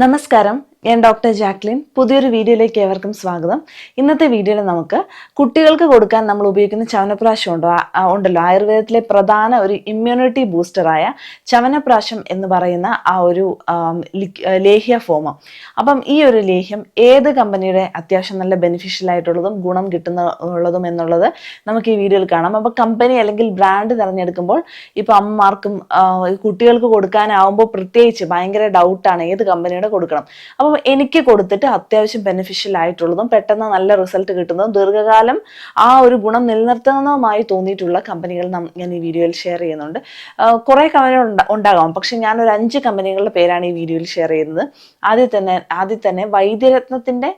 నమస్కారం. ഞാൻ doctor Jacqueline. പുതിയൊരു വീഡിയോയിലേക്ക് ഏവർക്കും സ്വാഗതം. ഇന്നത്തെ വീഡിയോയിൽ നമുക്ക് കുട്ടികൾക്ക് കൊടുക്കാൻ നമ്മൾ ഉപയോഗിക്കുന്ന ചവനപ്രാശം ഉണ്ടോ? ഉണ്ടല്ലോ. ആയുർവേദത്തിലെ പ്രധാന ഒരു ഇമ്മ്യൂണിറ്റി ബൂസ്റ്ററായ ചവനപ്രാശം എന്ന് പറയുന്ന ആ ഒരു ലേഹ്യ ഫോം അപ്പം ഈ ഒരു ലേഹ്യം ഏത് കമ്പനിയുടെ അത്യാവശ്യം നല്ല ബെനിഫിഷ്യൽ ആയിട്ടുള്ളതും ഗുണം കിട്ടുന്ന ഉള്ളതും എന്നുള്ളത് നമുക്ക് ഈ വീഡിയോയിൽ കാണാം. അപ്പോൾ കമ്പനി അല്ലെങ്കിൽ ബ്രാൻഡ് തിരഞ്ഞെടുക്കുമ്പോൾ ഇപ്പോൾ അമ്മമാർക്കും കുട്ടികൾക്ക് കൊടുക്കാനാവുമ്പോൾ പ്രത്യേകിച്ച് ഭയങ്കര ഡൗട്ടാണ് ഏത് കമ്പനിയുടെ കൊടുക്കണം. അപ്പം എനിക്ക് കൊടുത്തിട്ട് അത്യാവശ്യം ബെനിഫിഷ്യൽ ആയിട്ടുള്ളതും പെട്ടെന്ന് നല്ല റിസൾട്ട് കിട്ടുന്നതും ദീർഘകാലം ആ ഒരു ഗുണം നിലനിർത്തുന്നതുമായി തോന്നിയിട്ടുള്ള കമ്പനികൾ ഞാൻ ഈ വീഡിയോയിൽ ഷെയർ ചെയ്യുന്നുണ്ട്. കുറേ കമ്പനികൾ ഉണ്ടാ- ഉണ്ടാകാം. പക്ഷെ ഞാൻ ഒരു അഞ്ച് കമ്പനികളുടെ പേരാണ് ഈ വീഡിയോയിൽ ഷെയർ ചെയ്യുന്നത്. ആദ്യം തന്നെ ആദ്യം തന്നെ വൈദ്യരത്നത്തിന്റെ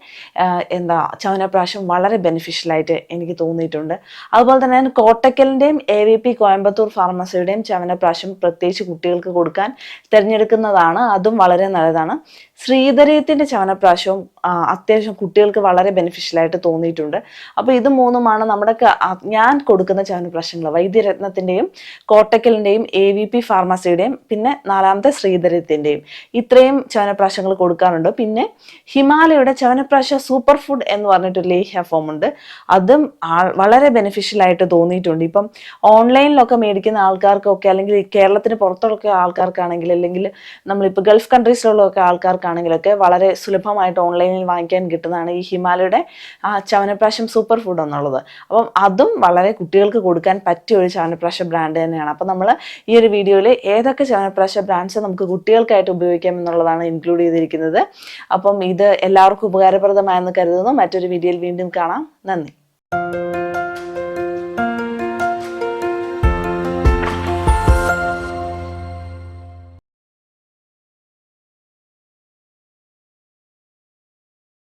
എന്താ ചവനപ്രാശം വളരെ ബെനിഫിഷ്യൽ ആയിട്ട് എനിക്ക് തോന്നിയിട്ടുണ്ട്. അതുപോലെ തന്നെ ഞാൻ കോട്ടക്കലിന്റെയും എ വി പി കോയമ്പത്തൂർ ഫാർമസിയുടെയും ചവനപ്രാശം പ്രത്യേകിച്ച് കുട്ടികൾക്ക് കൊടുക്കാൻ തിരഞ്ഞെടുക്കുന്നതാണ്. അതും വളരെ നല്ലതാണ്. ശ്രീധരയത്തിന്റെ ചവനപ്രാശവും അത്യാവശ്യം കുട്ടികൾക്ക് വളരെ ബെനിഫിഷ്യൽ ആയിട്ട് തോന്നിയിട്ടുണ്ട്. അപ്പോൾ ഇത് മൂന്നുമാണ് നമ്മുടെ ഞാൻ കൊടുക്കുന്ന ചവനപ്രാശങ്ങൾ വൈദ്യരത്നത്തിന്റെയും കോട്ടക്കലിന്റെയും എ വി പി ഫാർമസിയുടെയും പിന്നെ നാലാമത്തെ ശ്രീധരത്തിന്റെയും ഇത്രയും ചവനപ്രാശങ്ങൾ കൊടുക്കാറുണ്ട്. പിന്നെ ഹിമാലയയുടെ ചവനപ്രാശ സൂപ്പർ ഫുഡ് എന്ന് പറഞ്ഞിട്ടൊരു ലേഹ്യ ഫോം ഉണ്ട്. അതും വളരെ ബെനിഫിഷ്യൽ ആയിട്ട് തോന്നിയിട്ടുണ്ട്. ഇപ്പം ഓൺലൈനിലൊക്കെ മേടിക്കുന്ന ആൾക്കാർക്കൊക്കെ അല്ലെങ്കിൽ കേരളത്തിന് പുറത്തുള്ള ആൾക്കാർക്കാണെങ്കിൽ അല്ലെങ്കിൽ നമ്മളിപ്പോൾ ഗൾഫ് കൺട്രീസിലുള്ള ആൾക്കാർക്കാണെങ്കിലൊക്കെ വളരെ സുലഭമായിട്ട് ഓൺലൈനിൽ വാങ്ങിക്കാൻ കിട്ടുന്നതാണ് ഈ ഹിമാലയുടെ ചവനപ്രാശം സൂപ്പർ ഫുഡ് എന്നുള്ളത്. അപ്പം അതും വളരെ കുട്ടികൾക്ക് കൊടുക്കാൻ പറ്റിയ ഒരു ചവനപ്രാശ ബ്രാൻഡ് തന്നെയാണ്. അപ്പം നമ്മൾ ഈ ഒരു വീഡിയോയിൽ ഏതൊക്കെ ചവനപ്രാശ ബ്രാൻഡ്സ് നമുക്ക് കുട്ടികൾക്കായിട്ട് ഉപയോഗിക്കാം എന്നുള്ളതാണ് ഇൻക്ലൂഡ് ചെയ്തിരിക്കുന്നത്. അപ്പം ഇത് എല്ലാവർക്കും ഉപകാരപ്രദമായെന്ന് കരുതുന്നു. മറ്റൊരു വീഡിയോയിൽ വീണ്ടും കാണാം. നന്ദി.